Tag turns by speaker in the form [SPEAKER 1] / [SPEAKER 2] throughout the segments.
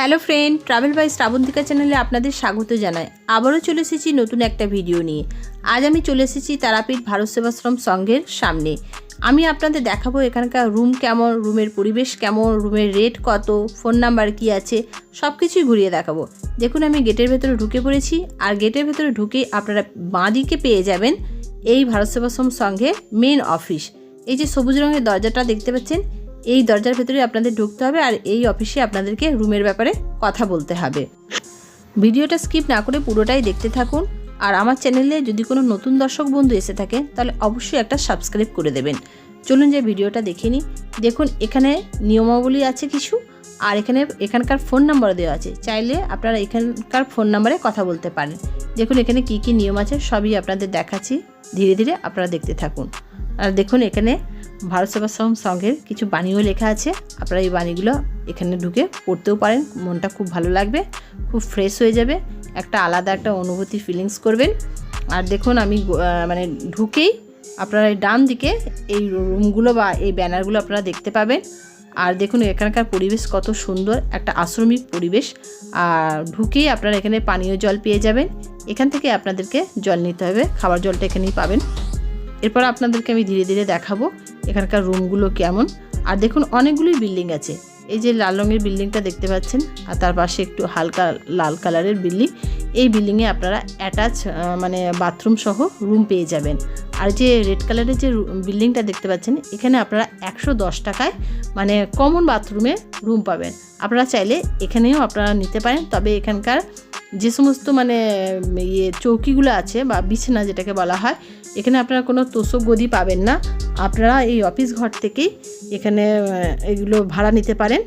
[SPEAKER 1] Hello friend, travel by Srabantika চ্যানেলে আপনাদের স্বাগত জানায় আবারও চলে এসেছি নতুন একটা ভিডিও নিয়ে। আজ আমি চলে এসেছি তারাপীঠ ভারত সেবাশ্রম সংঘের সামনে। আমি আপনাদের দেখাবো এখানকার রুম কেমন রুমের পরিবেশ কেমন রুমের রেট কত ফোন নাম্বার কি আছে সব কিছুই ঘুরিয়ে দেখাবো। দেখুন, আমি গেটের ভেতরে ঢুকে পড়েছি। আর গেটের ভেতরে ঢুকে আপনারা বাঁদিকে পেয়ে যাবেন এই ভারত সেবাশ্রম সংঘের মেন অফিস এই যে সবুজ রঙের দরজাটা দেখতে পাচ্ছেন এই দরজার ভেতরে আপনাদের ঢুকতে হবে আর এই অফিসে আপনাদেরকে রুমের ব্যাপারে কথা বলতে হবে। ভিডিওটা স্কিপ না করে পুরোটাই দেখতে থাকুন আর আমার চ্যানেলে যদি কোনো নতুন দর্শক বন্ধু এসে থাকে, তাহলে অবশ্যই একটা সাবস্ক্রাইব করে দেবেন। চলুন যে ভিডিওটা দেখে নিই। দেখুন, এখানে নিয়মাবলী আছে কিছু আর এখানে এখানকার ফোন নাম্বার দেওয়া আছে। চাইলে আপনারা এখানকার ফোন নাম্বারে কথা বলতে পারেন। দেখুন, এখানে কি কি নিয়ম আছে সবই আপনাদের দেখাচ্ছি। ধীরে ধীরে আপনারা দেখতে থাকুন। আর দেখুন, এখানে ভারত সেবাশ্রম সংঘের কিছু বাণীও লেখা আছে। আপনারা এই বাণীগুলো এখানে ঢুকে পড়তেও পারেন, মনটা খুব ভালো লাগবে, খুব ফ্রেশ হয়ে যাবে, একটা আলাদা একটা অনুভূতি ফিলিংস করবেন। আর দেখুন আমি মানে ঢুকেই আপনারা এই ডান দিকে এই রুমগুলো বা এই ব্যানারগুলো আপনারা দেখতে পাবেন। আর দেখুন এখানকার পরিবেশ কত সুন্দর, একটা আশ্রমিক পরিবেশ। আর ঢুকেই আপনারা এখানে পানীয় জল পেয়ে যাবেন। এখান থেকে আপনাদেরকে জল নিতে হবে, খাবার জলটা এখানেই পাবেন। এরপর আপনাদেরকে আমি ধীরে ধীরে দেখাবো এখানকার রুমগুলো কেমন? আর দেখুন, অনেকগুলোই বিল্ডিং আছে। এই যে লাল রঙের বিল্ডিংটা দেখতে পাচ্ছেন, আর তার পাশে একটু হালকা লাল কালারের বিল্ডিং এই বিল্ডিংয়ে আপনারা অ্যাটাচ মানে বাথরুম সহ রুম পেয়ে যাবেন। আর যে রেড কালারের যে বিল্ডিংটা দেখতে পাচ্ছেন, এখানে আপনারা একশো দশ টাকায় মানে কমন বাথরুমে রুম পাবেন। আপনারা চাইলে এখানেও আপনারা নিতে পারেন, তবে এখানকার যে সমস্ত মানে ইয়ে চৌকিগুলো আছে বা বিছানা যেটাকে বলা হয়, এখানে আপনারা কোনো তোষক গদি পাবেন না। আপনারা এই অফিস ঘর থেকেই এখানে এগুলো ভাড়া নিতে পারেন।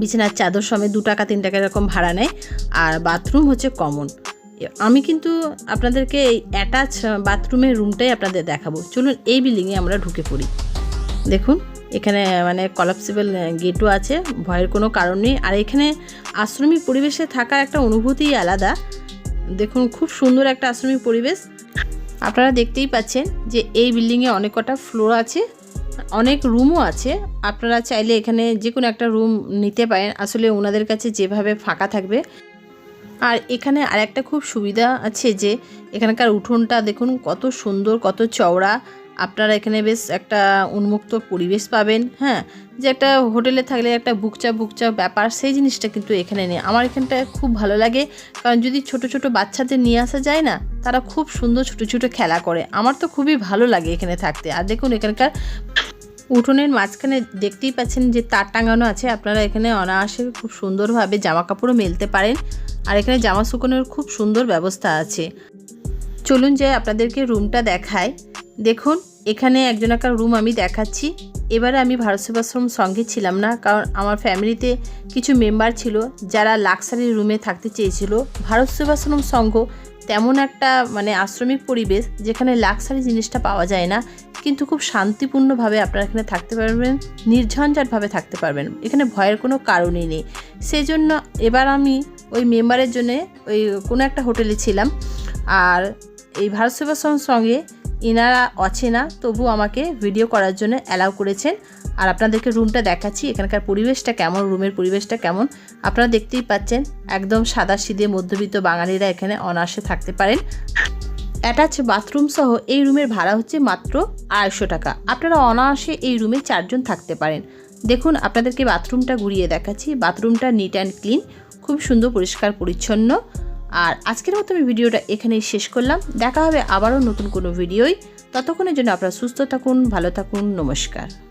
[SPEAKER 1] বিছানার চাদর সমেত দু টাকা, তিন টাকা এরকম ভাড়া নেয়। আর বাথরুম হচ্ছে কমন আমি কিন্তু আপনাদেরকে এই অ্যাটাচ বাথরুমের রুমটাই আপনাদের দেখাবো। চলুন এই বিল্ডিংয়ে আমরা ঢুকে পড়ি। দেখুন, এখানে মানে কলাপসিবল গেটও আছে, ভয়ের কোনো কারণ নেই। আর এখানে আশ্রমিক পরিবেশে থাকার একটা অনুভূতিই আলাদা। দেখুন, খুব সুন্দর একটা আশ্রমিক পরিবেশ। আপনারা দেখতেই পাচ্ছেন যে এই বিল্ডিংয়ে অনেক কটা ফ্লোর আছে, অনেক রুমও আছে। আপনারা চাইলে এখানে যে কোনো একটা রুম নিতে পারেন। আসলে ওনাদের কাছে যেভাবে ফাঁকা থাকবে আর এখানে আরেকটা খুব সুবিধা আছে যে এখানকার উঠোনটা দেখুন কত সুন্দর, কত চওড়া। আপনারা এখানে বেশ একটা উন্মুক্ত পরিবেশ পাবেন হ্যাঁ। যে একটা হোটেলে থাকলে একটা বুকচা বুকচা ব্যাপার, সেই জিনিসটা কিন্তু এখানে নেই। আমার এখানটা খুব ভালো লাগে, কারণ যদি ছোট ছোট বাচ্চাদের নিয়ে আসা যায় না, তারা খুব সুন্দর ছোট ছোট খেলা করে। আমার তো খুবই ভালো লাগে এখানে থাকতে। আর দেখুন এখানকার উঠোনের মাঝখানে দেখতেই পাচ্ছেন যে তার টাঙানো আছে। আপনারা এখানে অনায়াসে খুব সুন্দরভাবে জামা কাপড়ও মেলতে পারেন। আর এখানে জামা শুকোনোর খুব সুন্দর ব্যবস্থা আছে। চলুন যে আপনাদেরকে রুমটা দেখায় দেখুন, এখানে একজন একটা রুম আমি দেখাচ্ছি। এবারে আমি ভারত সেবাশ্রম সঙ্গে ছিলাম না, কারণ আমার ফ্যামিলিতে কিছু মেম্বার ছিল যারা লাক্সারি রুমে থাকতে চেয়েছিল। ভারত সেবাশ্রম সংঘ তেমন একটা মানে আশ্রমিক পরিবেশ যেখানে লাক্সারি জিনিসটা পাওয়া যায় না, কিন্তু খুব শান্তিপূর্ণভাবে আপনারা এখানে থাকতে পারবেন, নির্ঝঞ্ঝাটভাবে থাকতে পারবেন। এখানে ভয়ের কোনো কারণই নেই। সেজন্য এবার আমি ওই মেম্বারের জন্যে ওই কোনো একটা হোটেলে ছিলাম। আর এই ভারত সেবাশ্রম সঙ্গে ইনারা অচেনা তবু আমাকে ভিডিও করার জন্য অ্যালাউ করেছেন। আর আপনাদেরকে রুমটা দেখাচ্ছি, এখানকার পরিবেশটা কেমন রুমের পরিবেশটা কেমন। আপনারা দেখতেই পাচ্ছেন, একদম সাদা সিদে মধ্যবিত্ত বাঙালিরা এখানে অনায়াসে থাকতে পারেন। অ্যাটাচ বাথরুম সহ এই রুমের ভাড়া হচ্ছে মাত্র আড়াইশো টাকা। আপনারা অনায়াসে এই রুমে চারজন থাকতে পারেন। দেখুন, আপনাদেরকে বাথরুমটা ঘুরিয়ে দেখাচ্ছি। বাথরুমটা নিট অ্যান্ড ক্লিন খুব সুন্দর, পরিষ্কার, পরিচ্ছন্ন। আর আজকের মতো আমি ভিডিওটা এখানেই শেষ করলাম। দেখা হবে আবারও নতুন কোনো ভিডিওই ততক্ষণের জন্য আপনারা সুস্থ থাকুন, ভালো থাকুন, নমস্কার।